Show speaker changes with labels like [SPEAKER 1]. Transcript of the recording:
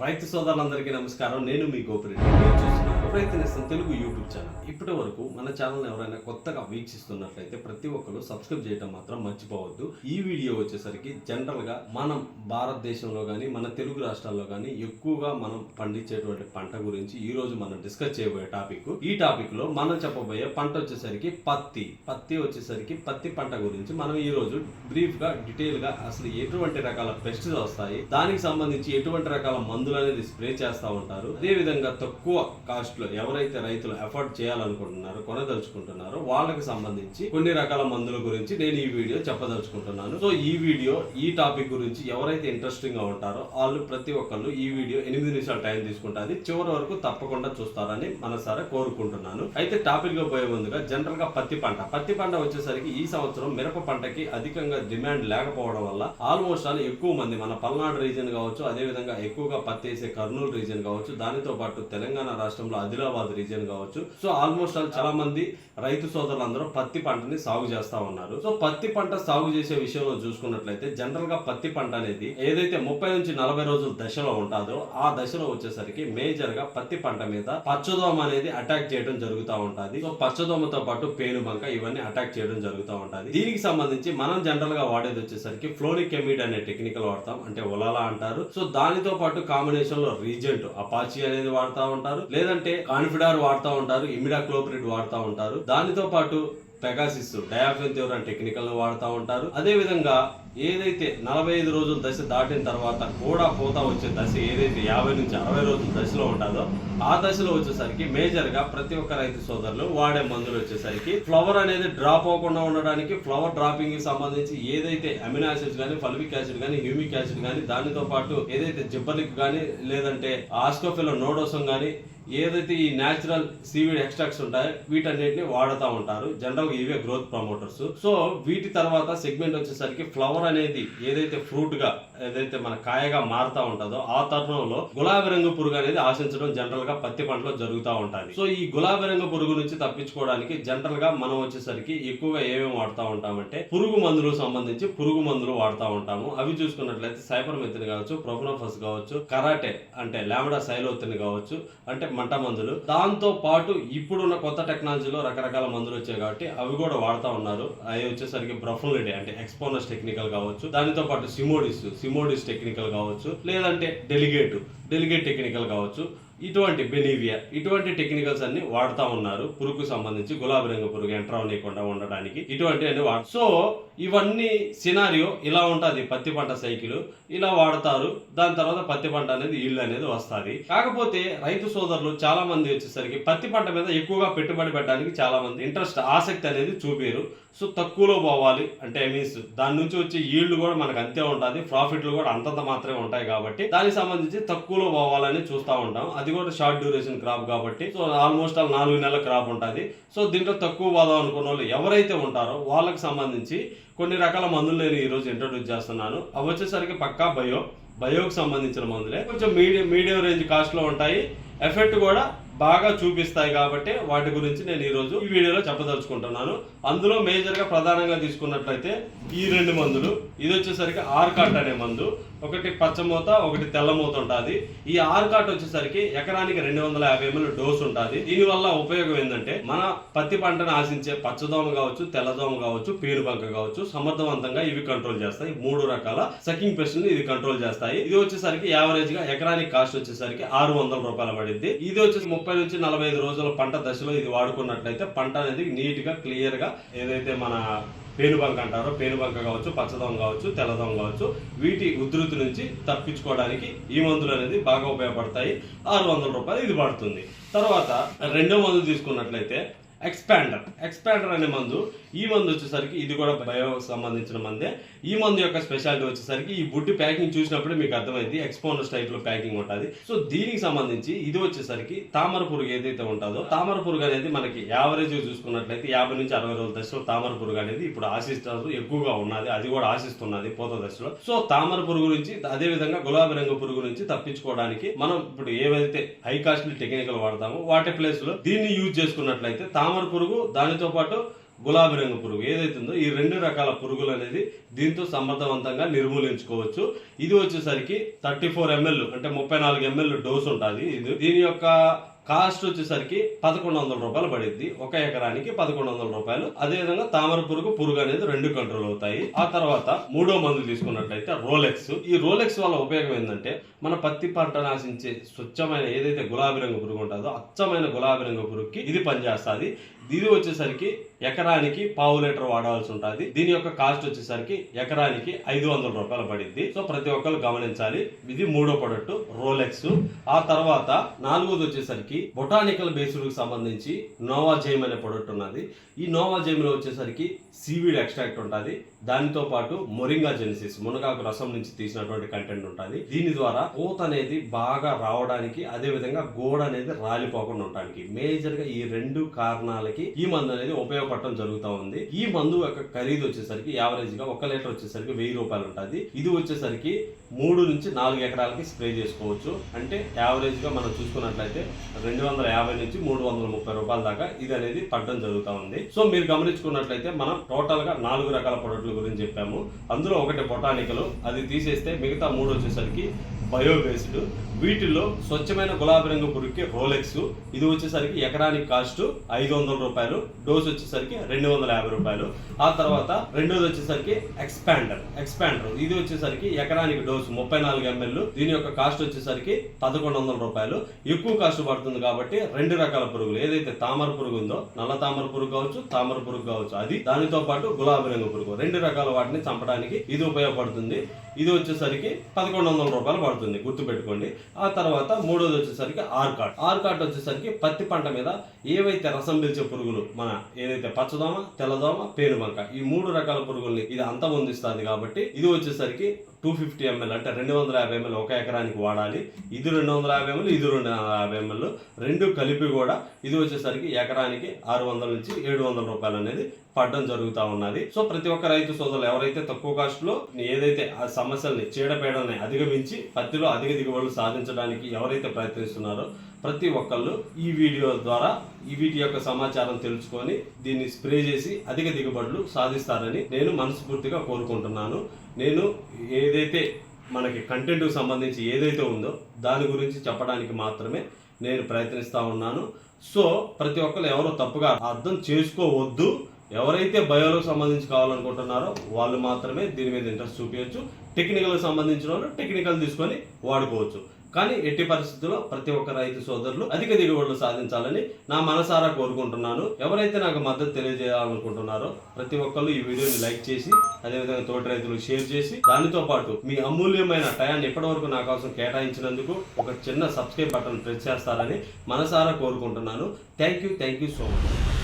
[SPEAKER 1] రైతు సోదరులందరికీ నమస్కారం. నేను మీ గోపిరెడ్డి. మీరు చూస్తున్నారు రైతునేస్తం తెలుగు యూట్యూబ్ ఛానల్. ఇప్పటి వరకు మన ఛానల్ ఎవరైనా కొత్తగా వీక్షిస్తున్నట్లయితే ప్రతి ఒక్కరు సబ్స్క్రైబ్ చేయడం మాత్రం మర్చిపోవద్దు. ఈ వీడియో వచ్చేసరికి జనరల్గా మనం భారతదేశంలో కానీ మన తెలుగు రాష్ట్రాల్లో కానీ ఎక్కువగా మనం పండించేటువంటి పంట గురించి ఈ రోజు మనం డిస్కస్ చేయబోయే టాపిక్. ఈ టాపిక్లో మనం చెప్పబోయే పంట వచ్చేసరికి పత్తి. పత్తి వచ్చేసరికి పత్తి పంట గురించి మనం ఈ రోజు బ్రీఫ్గా డీటెయిల్గా అసలు ఎటువంటి రకాల పెస్ట్స్ వస్తాయి దానికి సంబంధించి ఎటువంటి రకాల మందులు అనేది స్ప్రే చేస్తూ ఉంటారు అదే విధంగా తక్కువ కాస్ట్ కాస్ట్లో ఎవరైతే రైతులు ఎఫర్ట్ చేయాలనుకుంటున్నారో కొనదలుచుకుంటున్నారో వాళ్ళకి సంబంధించి కొన్ని రకాల మందుల గురించి నేను ఈ వీడియో చెప్పదలుచుకుంటున్నాను. సో ఈ వీడియో ఈ టాపిక్ గురించి ఎవరైతే ఇంట్రెస్టింగ్గా ఉంటారో వాళ్ళు ప్రతి ఒక్కళ్ళు ఈ వీడియో ఎనిమిది నిమిషాలు టైం తీసుకుంటుంది. చివరి వరకు తప్పకుండా చూస్తారని మనసారా కోరుకుంటున్నాను. అయితే టాపిక్గా పోయే ముందుగా జనరల్గా పత్తి పంట. పత్తి పంట వచ్చేసరికి ఈ సంవత్సరం మిరప పంటకి అధికంగా డిమాండ్ లేకపోవడం వల్ల ఆల్మోస్ట్ ఆల్ ఎక్కువ మంది మన పల్నాడు రీజన్ కావచ్చు అదే విధంగా ఎక్కువగా పత్తి వేసే కర్నూలు రీజన్ కావచ్చు దానితో పాటు తెలంగాణ రాష్ట్రంలో ఆదిలాబాద్ రీజియన్ కావచ్చు. సో ఆల్మోస్ట్ ఆల్ చాలా మంది రైతు సోదరులందరూ పత్తి పంటని సాగు చేస్తా ఉన్నారు. సో పత్తి పంట సాగు చేసే విషయంలో చూసుకున్నట్లయితే జనరల్గా పత్తి పంట అనేది ఏదైతే ముప్పై నుంచి నలభై రోజుల దశలో ఉంటుందో ఆ దశలో వచ్చేసరికి మేజర్గా పత్తి పంట మీద పచ్చదోమ అనేది అటాక్ చేయడం జరుగుతూ ఉంటుంది. సో పచ్చదోమతో పాటు పేనుబంక ఇవన్నీ అటాక్ చేయడం జరుగుతూ ఉంటుంది. దీనికి సంబంధించి మనం జనరల్గా వాడేది వచ్చేసరికి ఫ్లోరికెమిడ్ ఎమిడ్ అనే టెక్నికల్ వాడతాం అంటే ఒలాలా అంటారు. సో దానితో పాటు కాంబినేషన్లో రీజెంట్ అపాచి అనేది వాడుతూ ఉంటారు. లేదంటే కాన్ఫిడార్ వాడుతూ ఉంటారు ఇమిడాక్లోప్రిడ్ వాడుతూ ఉంటారు. దానితో పాటు పెగాసిస్ డయాఫిన్ థియోరన్ టెక్నికల్ వాడుతూ ఉంటారు. అదే విధంగా ఏదైతే నలభై ఐదు రోజుల దశ దాటిన తర్వాత కూడా పోతా వచ్చే దశ ఏదైతే యాభై నుంచి అరవై రోజుల దశలో ఉంటుందో ఆ దశలో వచ్చేసరికి మేజర్గా ప్రతి ఒక్క రైతు సోదరులు వాడే మందులు వచ్చేసరికి ఫ్లవర్ అనేది డ్రాప్ అవ్వకుండా ఉండడానికి ఫ్లవర్ డ్రాపింగ్కి సంబంధించి ఏదైతే అమినో యాసిడ్స్ కానీ ఫల్విక్ యాసిడ్ కానీ హ్యూమిక్ యాసిడ్ కానీ దానితో పాటు ఏదైతే జిబ్బలిక్ కానీ లేదంటే ఆస్కోఫిలో నోడోసం కానీ ఏదైతే ఈ న్యాచురల్ సీవీడ్ ఎక్స్ట్రాక్ట్స్ ఉంటాయో వీటన్నిటిని వాడుతూ ఉంటారు. జనరల్గా ఇవే గ్రోత్ ప్రమోటర్స్. సో వీటి తర్వాత సెగ్మెంట్ వచ్చేసరికి ఫ్లవర్ అనేది ఏదైతే ఫ్రూట్గా ఏదైతే మన కాయగా మారుతా ఉంటుందో ఆ తరుణంలో గులాబీ రంగు పురుగు అనేది ఆశించడం జనరల్గా పత్తి పంటలో జరుగుతూ ఉంటుంది. సో ఈ గులాబీ రంగు పురుగు నుంచి తప్పించుకోవడానికి జనరల్గా మనం వచ్చేసరికి ఎక్కువగా ఏమేమి వాడుతూ ఉంటామంటే పురుగు మందులు సంబంధించి పురుగు మందులు వాడుతూ ఉంటాము. అవి చూసుకున్నట్లయితే సైపర్ మెథిన్ కావచ్చు ప్రొఫనోఫస్ కావచ్చు కరాటే అంటే లామిడా సైలోతిన్ కావచ్చు అంటే మంట మందులు. దాంతో పాటు ఇప్పుడున్న కొత్త టెక్నాలజీలో రకరకాల మందులు వచ్చాయి కాబట్టి అవి కూడా వాడుతూ ఉన్నారు. అవి వచ్చేసరికి బ్రఫులిడే అంటే ఎక్స్పోనస్ టెక్నికల్ కావచ్చు. దానితో పాటు సిమోడిస్ సిమోడిస్ టెక్నికల్ కావచ్చు లేదంటే డెలిగేట్ డెలిగేట్ టెక్నికల్ కావచ్చు. ఇటువంటి బెనీవియా ఇటువంటి టెక్నికల్స్ అన్ని వాడుతూ ఉన్నారు. పురుగుకు సంబంధించి గులాబీ రంగు పురుగు ఎంటర్ అవ్వకుండా ఉండడానికి ఇటువంటి అన్ని వాడు సో ఇవన్నీ సినారియో ఇలా ఉంటుంది. పత్తి పంట సైకిల్ ఇలా వాడతారు. దాని తర్వాత పత్తి పంట అనేది ఇల్లు అనేది వస్తుంది. కాకపోతే రైతు సోదరులు చాలా మంది వచ్చేసరికి పత్తి పంట మీద ఎక్కువగా పెట్టుబడి పెట్టడానికి చాలా మంది ఇంట్రెస్ట్ ఆసక్తి అనేది చూపారు. సో తక్కువలో పోవాలి. అంటే మీన్స్ దాని నుంచి వచ్చే ఈల్డ్ కూడా మనకు అంతే ఉంటుంది ప్రాఫిట్లు కూడా అంతంత మాత్రమే ఉంటాయి కాబట్టి దానికి సంబంధించి తక్కువలో పోవాలని చూస్తూ ఉంటాం. అది కూడా షార్ట్ డ్యూరేషన్ క్రాప్ కాబట్టి సో ఆల్మోస్ట్ ఆల్ నాలుగు నెలల క్రాప్ ఉంటుంది. సో దీంట్లో తక్కువ బాధం అనుకున్న వాళ్ళు ఎవరైతే ఉంటారో వాళ్ళకి సంబంధించి కొన్ని రకాల మందులు నేను ఈరోజు ఇంట్రొడ్యూస్ చేస్తున్నాను. అవి వచ్చేసరికి పక్కా బయో బయోకి సంబంధించిన మందులే. కొంచెం మీడియం మీడియం రేంజ్ కాస్ట్లో ఉంటాయి. ఎఫెక్ట్ కూడా బాగా చూపిస్తాయి కాబట్టి వాటి గురించి నేను ఈరోజు ఈ వీడియోలో చెప్పదలుచుకుంటున్నాను. అందులో మేజర్గా ప్రధానంగా తీసుకున్నట్లయితే ఈ రెండు మందులు. ఇది వచ్చేసరికి ఆర్కాట్ అనే మందు. ఒకటి పచ్చమూత ఒకటి తెల్లమూత ఉంటుంది. ఈ ఆర్కాట్ వచ్చేసరికి ఎకరానికి రెండు వందల యాభై ఎంఎల్ డోస్ ఉంటుంది. దీనివల్ల ఉపయోగం ఏంటంటే మన పత్తి పంటను ఆశించే పచ్చదోమ కావచ్చు తెల్లదోమ కావచ్చు పీరుబంక కావచ్చు సమర్థవంతంగా ఇవి కంట్రోల్ చేస్తాయి. మూడు రకాల సకింగ్ పెస్ట్ ఇది కంట్రోల్ చేస్తాయి. ఇది వచ్చేసరికి యావరేజ్గా ఎకరానికి కాస్ట్ వచ్చేసరికి ఆరు వందల రూపాయలు పడింది. ఇది వచ్చేసి ముప్పై నుంచి నలభై ఐదు రోజుల పంట దశలో ఇది వాడుకున్నట్లయితే పంట అనేది నీట్గా క్లియర్గా ఏదైతే మన పేనుబంక అంటారు. పేనుబంక కావచ్చు పచ్చదం కావచ్చు తెల్లదం కావచ్చు. వీటి ఉధృతి నుంచి తప్పించుకోవడానికి ఈ మందులు అనేది బాగా ఉపయోగపడతాయి. ఆరు వందల రూపాయలు ఇది పడుతుంది. తర్వాత రెండో మందు తీసుకున్నట్లయితే ఎక్స్పాండర్ ఎక్స్పాండర్ అనే మందు. ఈ మందు వచ్చేసరికి ఇది కూడా బయో సంబంధించిన మందే. ఈ మందు యొక్క స్పెషాలిటీ వచ్చేసరికి ఈ బుడ్డి ప్యాకింగ్ చూసినప్పుడే మీకు అర్థమైంది ఎక్స్పోనర్స్ టైప్లో ప్యాకింగ్ ఉంటుంది. సో దీనికి సంబంధించి ఇది వచ్చేసరికి తామర పురుగు ఏదైతే ఉంటుందో తామర పురుగు అనేది మనకి యావరేజ్ చూసుకున్నట్లయితే యాభై నుంచి అరవై రోజుల దశలో తామర పురుగు అనేది ఇప్పుడు ఆశిస్తారు ఎక్కువగా ఉన్నది అది కూడా ఆశిస్తున్నది పూత దశలో. సో తామర పురుగు నుంచి అదే విధంగా గులాబీ రంగు పురుగు నుంచి తప్పించుకోవడానికి మనం ఇప్పుడు ఏవైతే హై కాస్ట్లీ టెక్నికల్ వాడతామో వాటి ప్లేస్లో దీన్ని యూజ్ చేసుకున్నట్లయితే తామర పురుగు దానితో పాటు గులాబీ రంగు పురుగు. ఏదైతుందో ఈ రెండు రకాల పురుగులు అనేది దీంతో సమర్థవంతంగా నిర్మూలించుకోవచ్చు. ఇది వచ్చేసరికి థర్టీ ఫోర్ ఎంఎల్ అంటే ముప్పై నాలుగు ఎంఎల్ డోస్ ఉంటుంది. ఇది దీని యొక్క కాస్ట్ వచ్చేసరికి పదకొండు వందల రూపాయలు పడింది ఒక ఎకరానికి పదకొండు వందల రూపాయలు. అదే విధంగా తామర పురుగు పురుగు అనేది రెండు కంట్రోల్ అవుతాయి. ఆ తర్వాత మూడో మందు తీసుకున్నట్లయితే రోలెక్స్. ఈ రోలెక్స్ వల్ల ఉపయోగం ఏంటంటే మన పత్తి పంట నాశించే స్వచ్ఛమైన ఏదైతే గులాబీ రంగు పురుగు ఉంటుందో అచ్చమైన గులాబీ రంగు పురుగుకి ఇది పనిచేస్తుంది. ఇది వచ్చేసరికి ఎకరానికి పావు లీటర్ వాడాల్సి ఉంటుంది. దీని యొక్క కాస్ట్ వచ్చేసరికి ఎకరానికి ఐదు వందల రూపాయలు పడింది సో ప్రతి ఒక్కరు గమనించాలి. ఇది మూడో ప్రొడక్ట్ రోలెక్స్ ఆ తర్వాత నాలుగోది వచ్చేసరికి బొటానికల్ బేస్డ్ సంబంధించి నోవా జైమ్ అనే ప్రొడక్ట్ ఉన్నది. ఈ నోవా జైమ్లో వచ్చేసరికి సీవీడ్ ఎక్స్ట్రాక్ట్ ఉంటుంది. దానితో పాటు మొరింగా జెనిసిస్ మునగాకు రసం నుంచి తీసినటువంటి కంటెంట్ ఉంటుంది. దీని ద్వారా పూత అనేది బాగా రావడానికి అదే విధంగా గోడ అనేది రాలిపోకుండా ఉండడానికి మేజర్గా ఈ రెండు కారణాలకి ఈ మందు అనేది ఉపయోగపడటం జరుగుతూ ఉంది. ఈ మందు యొక్క ఖరీదు వచ్చేసరికి యావరేజ్గా ఒక లీటర్ వచ్చేసరికి వెయ్యి రూపాయలు ఉంటుంది. ఇది వచ్చేసరికి మూడు నుంచి నాలుగు ఎకరాలకి స్ప్రే చేసుకోవచ్చు. అంటే యావరేజ్గా మనం చూసుకున్నట్లయితే రెండు వందల యాభై నుంచి మూడు వందల ముప్పై రూపాయల దాకా ఇది అనేది పడడం జరుగుతూ ఉంది. సో మీరు గమనించుకున్నట్లయితే మనం టోటల్గా నాలుగు రకాల ప్రొడక్ట్ల గురించి చెప్పాము. అందులో ఒకటి బొటానికల్ అది తీసేస్తే మిగతా మూడు వచ్చేసరికి బయో బేస్డ్ స్వచ్ఛమైన గులాబీ రంగు పురుగుకి రోలెక్స్ ఇది వచ్చేసరికి ఎకరానికి కాస్ట్ ఐదు వందల రూపాయలు. డోస్ వచ్చేసరికి రెండు వందల యాభై రూపాయలు. ఆ తర్వాత రెండోది వచ్చేసరికి ఎక్స్పాండర్ ఎక్స్పాండర్ ఇది వచ్చేసరికి ఎకరానికి డోస్ ముప్పై నాలుగు ఎంఎల్ దీని యొక్క కాస్ట్ వచ్చేసరికి పదకొండు వందల రూపాయలు. ఎక్కువ కాస్ట్ పడుతుంది కాబట్టి రెండు రకాల పురుగులు. ఏదైతే తామర పురుగు ఉందో నల్ల తామర పురుగు కావచ్చు తామర పురుగు కావచ్చు అది దానితో పాటు గులాబీ రంగు పురుగు. రెండు రకాల వాటిని చంపడానికి ఇది ఉపయోగపడుతుంది. ఇది వచ్చేసరికి పదకొండు వందల రూపాయలు పడుతుంది. గుర్తుపెట్టుకోండి. ఆ తర్వాత మూడోది వచ్చేసరికి ఆర్కాట్. ఆర్కాట్ వచ్చేసరికి పత్తి పంట మీద ఏవైతే రసం పిలిచే పురుగులు మన ఏదైతే పచ్చదోమ తెల్లదోమ పేనుబంక ఈ మూడు రకాల పురుగుల్ని ఇది అంతమొందిస్తుంది కాబట్టి ఇది వచ్చేసరికి టూ ఫిఫ్టీ ఎంఎల్ అంటే రెండు వందల యాభై ఎంఎల్ ఒక ఎకరానికి వాడాలి. ఇది రెండు వందల యాభై ఎంఎల్ ఇది రెండు వందల యాభై ఎంఎల్. రెండు కలిపి కూడా ఇది వచ్చేసరికి ఎకరానికి ఆరు వందల నుంచి ఏడు వందల రూపాయలు అనేది పడడం జరుగుతూ ఉన్నది. సో ప్రతి ఒక్క రైతు సోదరులు ఎవరైతే తక్కువ కాస్ట్లో ఏదైతే ఆ సమస్యల్ని చీడపేడల్ని అధిగమించి పత్తిలో అధిక దిగుబడులు సాధించడానికి ఎవరైతే ప్రయత్నిస్తున్నారో ప్రతి ఒక్కళ్ళు ఈ వీడియో ద్వారా ఈ వీటి యొక్క సమాచారం తెలుసుకొని దీన్ని స్ప్రే చేసి అధిక దిగుబడులు సాధిస్తారని నేను మనస్ఫూర్తిగా కోరుకుంటున్నాను. నేను ఏదైతే మనకి కంటెంట్కి సంబంధించి ఏదైతే ఉందో దాని గురించి చెప్పడానికి మాత్రమే నేను ప్రయత్నిస్తూ ఉన్నాను. సో ప్రతి ఒక్కరు ఎవరో తప్పుగా అర్థం చేసుకోవద్దు. ఎవరైతే బయోలకు సంబంధించి కావాలనుకుంటున్నారో వాళ్ళు మాత్రమే దీని మీద ఇంట్రెస్ట్ చూపించవచ్చు టెక్నికల్కి సంబంధించిన వాళ్ళు టెక్నికల్ తీసుకొని వాడుకోవచ్చు. కానీ ఎట్టి పరిస్థితుల్లో ప్రతి ఒక్క రైతు సోదరులు అధిక దిగుబడులు సాధించాలని నా మనసారా కోరుకుంటున్నాను. ఎవరైతే నాకు మద్దతు తెలియజేయాలనుకుంటున్నారో ప్రతి ఒక్కళ్ళు ఈ వీడియోని లైక్ చేసి అదేవిధంగా తోటి రైతులు షేర్ చేసి దానితో పాటు మీ అమూల్యమైన టయాన్ని ఇప్పటివరకు నా కోసం కేటాయించినందుకు ఒక చిన్న సబ్స్క్రైబ్ బటన్ ప్రెస్ చేస్తారని మనసారా కోరుకుంటున్నాను. Thank you thank you so much.